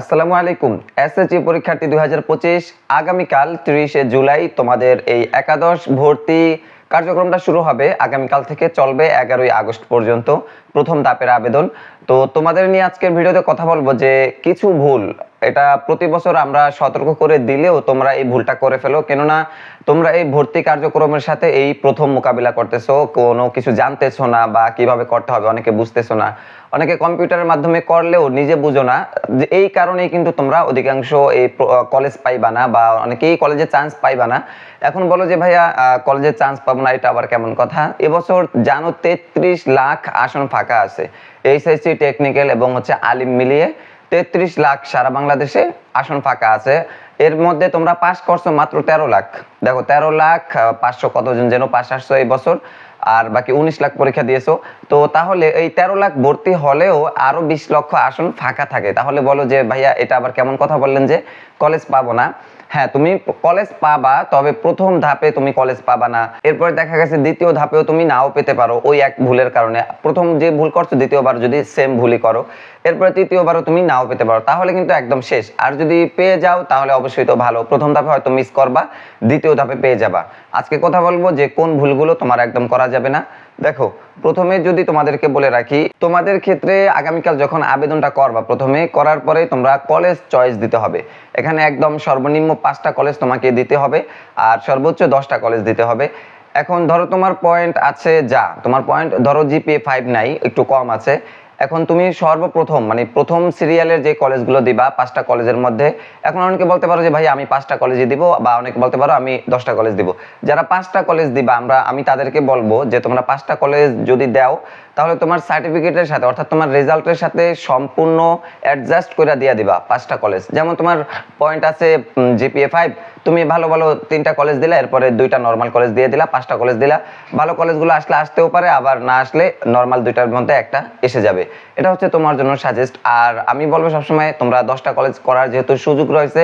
আসসালামু আলাইকুম। এসএসসি পরীক্ষার্থী দুই হাজার পঁচিশ, আগামীকাল তিরিশে জুলাই তোমাদের এই একাদশ ভর্তি কার্যক্রমটা শুরু হবে। আগামীকাল থেকে চলবে এগারোই আগস্ট পর্যন্ত প্রথম দাপের আবেদন। তো তোমাদের নিয়ে আজকের ভিডিওতে কথা বলব যে কিছু ভুল এটা প্রতি বছর আমরা সতর্ক করে দিলেও তোমরা এই ভুলটা করে ফেলো। কেননা তোমরা এই ভর্তি কার্যক্রমের সাথে এই প্রথম মোকাবিলা করতেছো, কোনো কিছু জানতেছো না বা কীভাবে করতে হবে অনেকে বুঝতেছো না। অনেকে কম্পিউটারের মাধ্যমে করলেও নিজে বুঝো না। যে এই কারণেই কিন্তু তোমরা অধিকাংশ এই কলেজ পাইবা না বা অনেকেই কলেজে চান্স পাইবা না। এখন বলো যে ভাইয়া কলেজে চান্স পাবো না, এটা আবার কেমন কথা? এবছর জানো তেত্রিশ লাখ আসন ফাঁকা আছে। এইচএসসি টেকনিক্যাল এবং হচ্ছে আলিম মিলিয়ে। তেত্রিশ লাখ সারা বাংলাদেশে আসন ফাঁকা আছে। এর মধ্যে তোমরা পাস করছ মাত্র তেরো লাখ। দেখো, তেরো লাখ পাঁচশো কতজন যেন পাস আসছো এই বছর, আর বাকি উনিশ লাখ পরীক্ষা দিয়েছ। তো তাহলে এই তেরো লাখ ভর্তি হলেও আরও বিশ লক্ষ আসন ফাঁকা থাকে। তাহলে বলো যে, ভাইয়া, এটা আবার কেমন কথা বললেন যে কলেজ পাবো না। হ্যাঁ তুমি কলেজ পাবা, তবে প্রথম ধাপে তুমি কলেজ পাবা না। এরপরে দেখা গেছে দ্বিতীয় ধাপেও তুমি নাও পেতে পারো ওই এক ভুলের কারণে। প্রথম যে ভুল করছ, দ্বিতীয়বার যদি সেম ভুলই করো, এরপরে তৃতীয়বারও তুমি নাও পেতে পারো। তাহলে কিন্তু একদম শেষ। আর যদি পেয়ে যাও, তাহলে অবশ্যই তো ভালো। প্রথম ধাপে হয়তো মিস করবা, দ্বিতীয় ধাপে পেয়ে যাবা। আজকে কথা বলব যে কোন ভুলগুলো তোমার একদম করা যাবে না। দেখো, প্রথমে যদি তোমাদেরকে বলে রাখি, তোমাদের ক্ষেত্রে আগামীকাল যখন আবেদনটা করবা, প্রথমে করার পরে তোমরা কলেজ চয়েস দিতে হবে। এখানে একদম সর্বনিম্ন পাঁচটা কলেজ তোমাকে দিতে হবে, আর সর্বোচ্চ দশটা কলেজ দিতে হবে। এখন ধরো তোমার পয়েন্ট আছে যা, তোমার পয়েন্ট ধরো জিপিএ ফাইভ নাই, একটু কম আছে। এখন তুমি সর্বপ্রথম মানে প্রথম সিরিয়ালের যে কলেজগুলো দিবা পাঁচটা কলেজের মধ্যে, এখন অনেকে বলতে পারো যে, ভাই, আমি পাঁচটা কলেজে দিব বা অনেকে বলতে পারো, আমি দশটা কলেজ দিব। যারা পাঁচটা কলেজ দিবা, আমরা, আমি তাদেরকে বলব যে, তোমরা পাঁচটা কলেজ যদি দাও তাহলে তোমার সার্টিফিকেটের সাথে, অর্থাৎ তোমার রেজাল্টের সাথে সম্পূর্ণ অ্যাডজাস্ট করে দিয়ে দিবা পাঁচটা কলেজ যেমন তোমার পয়েন্ট আছে জিপিএ ফাইভ তুমি ভালো ভালো তিনটা কলেজ দিলা, এরপরে দুইটা নর্মাল কলেজ দিয়ে দিলা, পাঁচটা কলেজ দিলা। ভালো কলেজগুলো আসলে আসতেও পারে, আবার না আসলে নর্মাল দুইটার মধ্যে একটা এসে যাবে। এটা হচ্ছে তোমার জন্য সাজেস্ট আর আমি বলব সবসময়, তোমরা দশটা কলেজ করার যেহেতু সুযোগ রয়েছে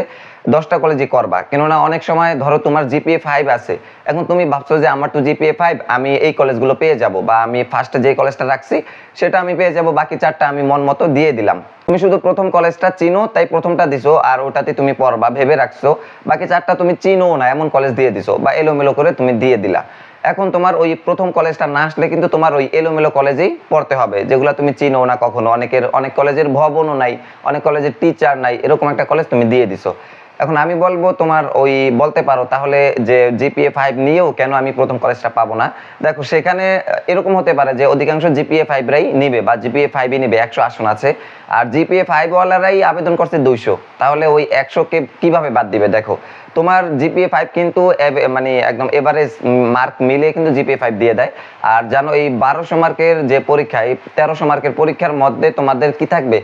দশটা কলেজই করবা। কেননা অনেক সময় ধরো তোমার জিপিএ ফাইভ আছে। এখন তুমি ভাবছ যে আমার তো জিপিএ ফাইভ আমি এই কলেজগুলো পেয়ে যাব বা আমি ফার্স্টে যে কলেজটা রাখছি, সেটা আমি পেয়ে যাব, বাকি চারটা আমি মন মতো দিয়ে দিলাম। তুমি শুধু প্রথম কলেজটা চিনো, তাই প্রথমটা দিছো, আর ওটাতে তুমি পড়বা, ভেবে রাখছো, বাকি চারটা তুমি চিনো না, এমন কলেজ দিয়ে দিছো, বা এলোমেলো করে তুমি দিয়ে দিলা। এখন তোমার ওই প্রথম কলেজটা না আসলে কিন্তু তোমার ওই এলোমেলো কলেজেই পড়তে হবে, যেগুলো তুমি চিনো না কখনো। অনেকের, অনেক কলেজের ভবনও নাই, অনেক কলেজের টিচার নাই, এরকম একটা কলেজ তুমি দিয়ে দিছো। এখন আমি বলব তোমার ওই বলতে পারো তাহলে যে জিপিএ ফাইভ নিয়েও কেন আমি প্রথম কলেজটা পাবো না? দেখো সেখানে এরকম হতে পারে যে অধিকাংশ জিপিএ ফাইভরাই নিবে বা জিপিএ ফাইভই নিবে, একশো আসন আছে। আর জিপিএ ফাইভ ওয়ালারাই আবেদন করছে দুইশো। তাহলে ওই একশোকে কীভাবে বাদ দিবে? দেখো, তোমার জিপিএ ফাইভ কিন্তু মানে একদম এভারেজ মার্ক মিলে কিন্তু জিপিএ ফাইভ দিয়ে দেয়। আর জানো এই বারোশো মার্কের যে পরীক্ষা, এই তেরোশো মার্কের পরীক্ষার মধ্যে তোমাদের কি থাকবে?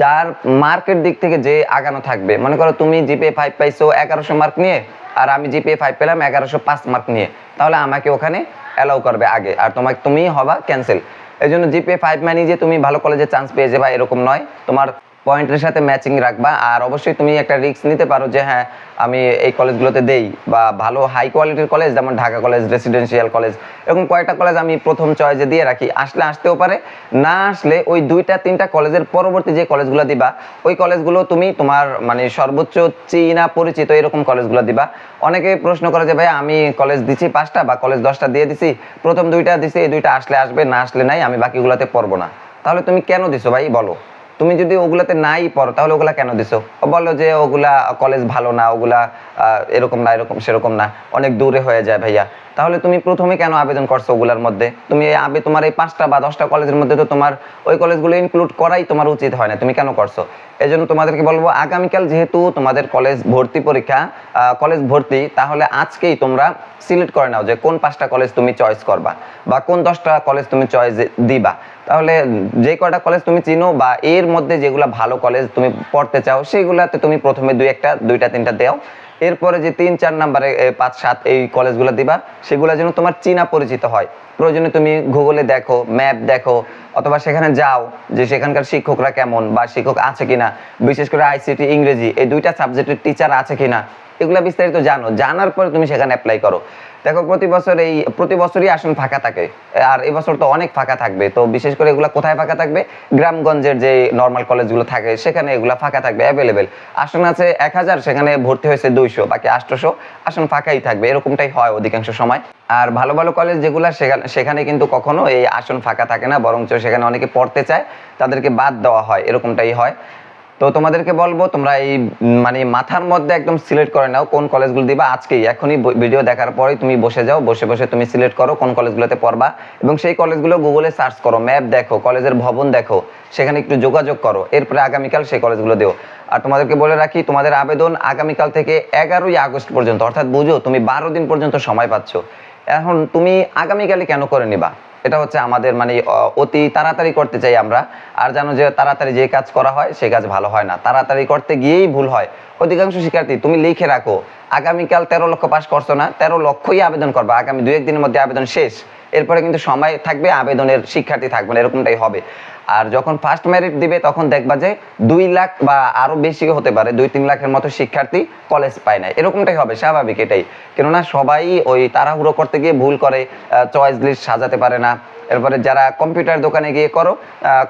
যার মার্কের দিক থেকে যে আগানো থাকবে, মনে করো তুমি জিপিএ ফাইভ পাইছো, এগারোশো মার্ক নিয়ে, আর আমি জিপিএ ফাইভ পেলাম এগারোশো পাঁচ মার্ক নিয়ে। তাহলে আমাকে ওখানে অ্যালাউ করবে আগে, আর তোমাকে তুমি হবা ক্যান্সেল এই জন্য জিপিএ ফাইভ মানে যে তুমি ভালো কলেজে চান্স পেয়ে যাবা, এরকম নয়। তোমার পয়েন্টের সাথে ম্যাচিং রাখবা। আর অবশ্যই তুমি একটা রিস্ক নিতে পারো যে হ্যাঁ আমি এই কলেজগুলোতে দেই বা ভালো হাই কোয়ালিটির কলেজ যেমন ঢাকা কলেজ রেসিডেন্সিয়াল কলেজ এরকম কয়েকটা কলেজ আমি প্রথম চয়েসে দিয়ে রাখি। আসলে আসতেও পারে, না আসলে ওই দুইটা, তিনটা কলেজের পরবর্তী যে কলেজগুলো দিবা, ওই কলেজগুলো তুমি তোমার মানে সর্বোচ্চ চীনা পরিচিত এরকম কলেজগুলো দিবা। অনেকে প্রশ্ন করে যে, ভাই, আমি কলেজ দিছি পাঁচটা বা কলেজ দশটা দিয়ে দিছি, প্রথম দুইটা দিছি, এই দুইটা আসলে আসবে, না আসলে নাই, আমি বাকিগুলোতে পড়ব না। তাহলে তুমি কেন দিছো ভাই? বলো। তুমি যদি ওগুলাতে নাই পড়ো, তাহলে ওগুলা কেন দিছো? বলো যে ওগুলা কলেজ ভালো না, ওগুলা এরকম না, এরকম সেরকম না, অনেক দূরে হয়ে যায় ভাইয়া। তাহলে তুমি প্রথমে কেন আবেদন করছ ওগুলার মধ্যে? তুমি আবে তোমার এই পাঁচটা বা দশটা কলেজের মধ্যে তো তোমার ওই কলেজগুলো ইনক্লুড করাই তোমার উচিত হয় না। তুমি কেন করছ? এই জন্য তোমাদেরকে বলব, আগামীকাল যেহেতু তোমাদের কলেজ ভর্তি পরীক্ষা কলেজ ভর্তি, তাহলে আজকেই তোমরা সিলেক্ট করে নাও যে কোন পাঁচটা কলেজ তুমি চয়েস করবা বা কোন দশটা কলেজ তুমি চয়েস দিবা। তাহলে যে কয়টা কলেজ তুমি চিনো বা এর মধ্যে যেগুলো ভালো কলেজ তুমি পড়তে চাও, সেগুলাতে তুমি প্রথমে দুই একটা, দুইটা, তিনটা দেও। এরপরে যে তিন, চার নাম্বারে পাঁচ, সাত এই কলেজগুলো দিবা, সেগুলো যেন তোমার চীনা পরিচিত হয়। প্রয়োজনে তুমি গুগলে দেখো ম্যাপ দেখো, অথবা সেখানে যাও যে সেখানকার শিক্ষকরা কেমন বা শিক্ষক আছে কিনা। বিশেষ করে আইসিটি ইংরেজি, এই দুইটা সাবজেক্টের টিচার আছে কিনা। এগুলো বিস্তারিত জানো। জানার পরে তুমি সেখানে অ্যাপ্লাই করো। দেখো, প্রতি বছর এই প্রতি বছরই আসন ফাঁকা থাকে। আর এবছর তো অনেক ফাঁকা থাকবে। তো বিশেষ করে এগুলো কোথায় ফাঁকা থাকবে? গ্রামগঞ্জের যে নর্মাল কলেজগুলো থাকে, সেখানে এগুলো ফাঁকা থাকবে অ্যাভেলেবেল আসন আছে এক হাজার, সেখানে ভর্তি হয়েছে দুইশো, বাকি আটশোশো আসন ফাঁকাই থাকবে। এরকমটাই হয় অধিকাংশ সময়। আর ভালো ভালো কলেজ যেগুলো, সেখানে সেখানে কিন্তু কখনো এই আসন ফাঁকা থাকে না, বরঞ্চ সেখানে অনেকে পড়তে চায়, তাদেরকে বাদ দেওয়া হয়, এরকমটাই হয়। তো তোমাদেরকে বলব, তোমরা এই মানে মাথার মধ্যে একদম সিলেক্ট করে নাও কোন কলেজগুলো দিবা। আজকেই, এখনই ভিডিও দেখার পরেই তুমি বসে যাও, বসে বসে তুমি সিলেক্ট করো কোন কলেজগুলোতে পড়বা এবং সেই কলেজগুলো গুগলে সার্চ করো ম্যাপ দেখো কলেজের ভবন দেখো, সেখানে একটু যোগাযোগ করো, এরপরে আগামীকাল সেই কলেজগুলো দিও। আর তোমাদেরকে বলে রাখি, তোমাদের আবেদন আগামীকাল থেকে এগারোই আগস্ট পর্যন্ত, অর্থাৎ বুঝো, তুমি বারো দিন পর্যন্ত সময় পাচ্ছ। এখন তুমি আগামীকালে কেন করে নিবা? এটা হচ্ছে আমাদের মানে অতি তাড়াতাড়ি করতে চাই আমরা। আর জানো যে তাড়াতাড়ি যে কাজ করা হয়, সে কাজ ভালো হয় না। তাড়াতাড়ি করতে গিয়েই ভুল হয়। অধিকাংশ শিক্ষার্থী, তুমি লিখে রাখো, আগামীকাল তেরো লক্ষ পাস করছ না, তেরো লক্ষই আবেদন করবা। আগামী দু একদিনের মধ্যে আবেদন শেষ। এরপরে কিন্তু সময় থাকবে, আবেদনের শিক্ষার্থী থাকবে না, এরকমটাই হবে। আর যখন ফার্স্ট মেরিট দিবে, তখন দেখবা যে দুই লাখ বা আরও বেশি হতে পারে, দুই তিন লাখের মতো শিক্ষার্থী কলেজ পায় না এরকমটাই হবে, স্বাভাবিক এটাই। কেননা সবাই ওই তাড়াহুড়ো করতে গিয়ে ভুল করে চয়েস লিস্ট সাজাতে পারে না। এরপরে যারা কম্পিউটার দোকানে গিয়ে করো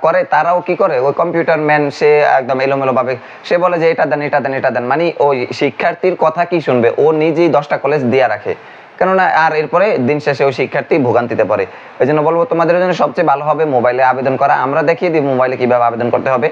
করে, তারাও কি করে? ওই কম্পিউটার ম্যান সে একদম এলোমেলো ভাবে সে বলে যে এটা দেন এটা দেন এটা দেন। মানে ওই শিক্ষার্থীর কথা কি শুনবে? ও নিজেই দশটা কলেজ দিয়া রাখে। কেননা আর এরপরে দিন শেষে ওই শিক্ষার্থী ভোগান্তিতে পড়ে। ওই জন্য বলব তোমাদের জন্য সবচেয়ে ভালো হবে মোবাইলে আবেদন করা। আমরা দেখিয়ে দিই মোবাইলে কীভাবে আবেদন করতে হবে।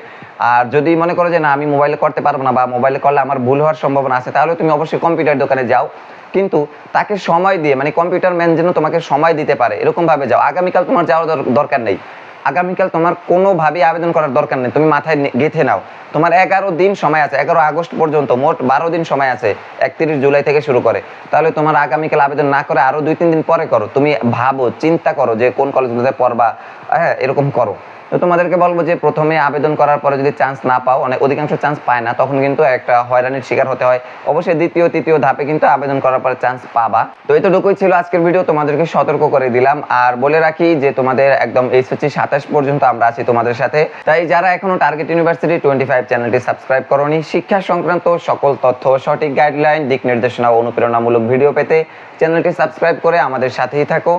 আর যদি মনে করো যে না, আমি মোবাইলে করতে পারব না বা মোবাইলে করলে আমার ভুল হওয়ার সম্ভাবনা আছে, তাহলে তুমি অবশ্যই কম্পিউটার দোকানে যাও। কিন্তু তাকে সময় দিয়ে মানে কম্পিউটার ম্যান যেন তোমাকে সময় দিতে পারে, এরকমভাবে যাও। আগামীকাল তোমার যাওয়ার দরকার নেই। আগামীকাল তোমার কোনোভাবেই আবেদন করার দরকার নেই। তুমি মাথায় গেঁথে নাও। তোমার এগারো দিন সময় আছে, এগারো আগস্ট পর্যন্ত মোট বারো দিন সময় আছে, একত্রিশ জুলাই থেকে শুরু করে। তাহলে তোমার আগামীকাল আবেদন না করে আরও দুই তিন দিন পরে করো। তুমি ভাবো, চিন্তা করো যে কোন কলেজগুলোতে পড়বা। হ্যাঁ এরকম করো। তো তোমাদেরকে বলব যে প্রথমে আবেদন করার পরে যদি চান্স না পাও অনেক অধিকাংশ চান্স পায় না, তখন কিন্তু একটা হয়রানির শিকার হতে হয়। অবশ্যই দ্বিতীয়, তৃতীয় ধাপে কিন্তু আবেদন করার পরে চান্স পাবা। তো এতটুকুই ছিল আজকের ভিডিও তোমাদেরকে সতর্ক করে দিলাম। আর বলে রাখি যে তোমাদের একদম এইচএসসি সাতাশ পর্যন্ত আমরা আছি তোমাদের সাথে। তাই যারা এখনও টার্গেট ইউনিভার্সিটি টোয়েন্টি ফাইভ চ্যানেলটি সাবস্ক্রাইব করনি, শিক্ষা সংক্রান্ত সকল তথ্য, সঠিক গাইডলাইন দিক নির্দেশনা ও অনুপ্রেরণামূলক ভিডিও পেতে চ্যানেলটি সাবস্ক্রাইব করে আমাদের সাথেই থাকো।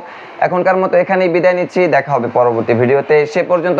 এখনকার মতো এখানেই বিদায় নিচ্ছি, দেখা হবে পরবর্তী ভিডিওতে সে পর্যন্ত